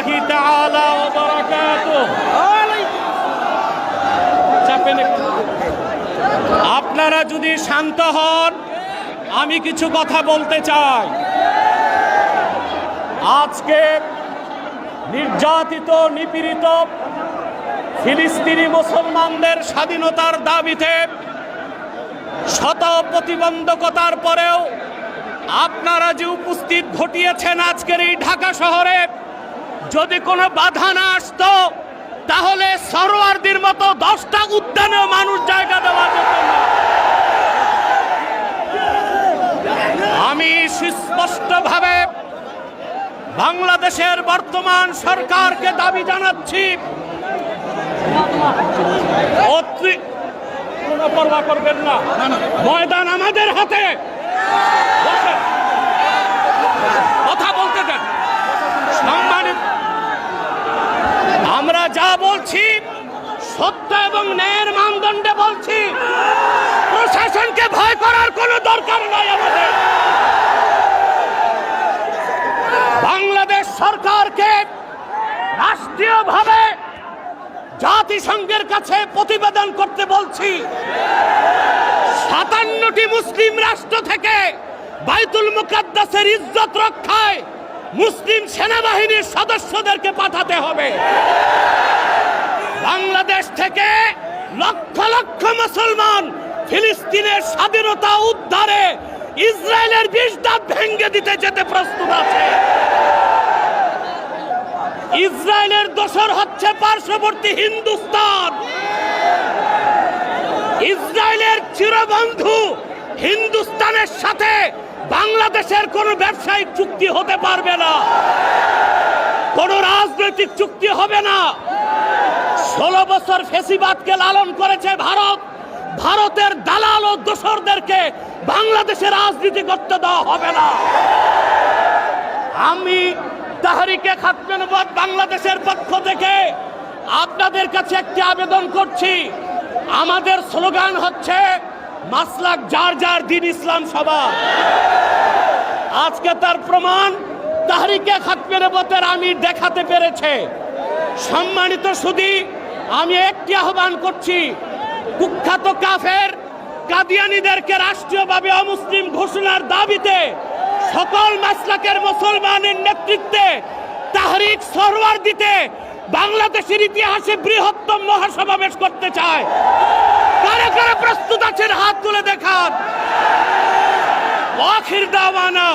الله تعالى وبركاته চাপেন একটু। আপনারা যদি শান্ত হন আমি কিছু কথা বলতে চাই আজকে নির্যাতিত নিপীড়িত ফিলিস্তিনি মুসলমানদের স্বাধীনতার দাবিতে শত প্রতিবন্ধকতার পরেও আপনারা যে উপস্থিত ঘটিয়েছেন আজকের এই ঢাকা শহরে যদি কোনো বাধা না আসতো তাহলে সরোয়ারদের মতো দশটা উদ্যানেও মানুষ জায়গা দেওয়া যেত না। আমি সুস্পষ্টভাবে বাংলাদেশের বর্তমান সরকারকে দাবি জানাচ্ছি করবেন না। ময়দান আমাদের হাতে বসেন। কথা বলতে দেন সম্মানিত আমরা যা বলছি, সত্য এবং ন্যায়ের মানদণ্ডে বলছি। প্রশাসনকে ভয় করার কোনো দরকার নাই আমাদের। বাংলাদেশ সরকারকে রাষ্ট্রীয়ভাবে জাতিসংঘের কাছে প্রতিবেদন করতে বলছি। সাতান্নটি মুসলিম রাষ্ট্র থেকে বাইতুল মুকাদ্দাসের ইজ্জত রক্ষায় মুসলিম সেনাবাহিনীর সদস্যদেরকে পাঠাতে হবে। বাংলাদেশ থেকে লক্ষ লক্ষ মুসলমান ফিলিস্তিনের স্বাধীনতা উদ্ধারে ইসরায়েলের বিষ ভেঙ্গে দিতে যেতে প্রস্তুত আছে। ইসরায়েলের দোসর হচ্ছে পার্শ্ববর্তী হিন্দুস্তান। ইসরায়েলের চিরবন্ধু হিন্দুস্তানের সাথে বাংলাদেশের কোনো ব্যবসায়িক চুক্তি হতে পারবে না। কোনো রাজনৈতিক চুক্তি হবে না। ষোলো বছর ফেসিবাদকে লালন করেছে ভারত। ভারতের দালাল ও দোসরদেরকে বাংলাদেশে রাজনীতি করতে দেওয়া হবে না। আমি তাহারিকে খাতমেনবাদ বাংলাদেশের পক্ষ থেকে আপনাদের কাছে একটি আবেদন করছি। আমাদের স্লোগান হচ্ছে, মাসলাক যার যার দিন ইসলাম সবার। আজকে তার প্রমাণ তাহারিকে খাতমেনবতের আমি দেখাতে পেরেছে। সম্মানিত সুদী আমি একটি আহ্বান করছি, কুখ্যাত কাফের কাদিয়ানিদেরকে রাষ্ট্রীয়ভাবে অমুসলিম ঘোষণার দাবিতে সকল মাসলাকের মুসলমানের নেতৃত্বে তাহরিক সরওয়ার দিতে বাংলাদেশের ইতিহাসে বৃহত্তম মহাসমাবেশ করতে চায়। কারা কারা প্রস্তুত আছেন হাত তুলে দেখান। आखिर दावाना।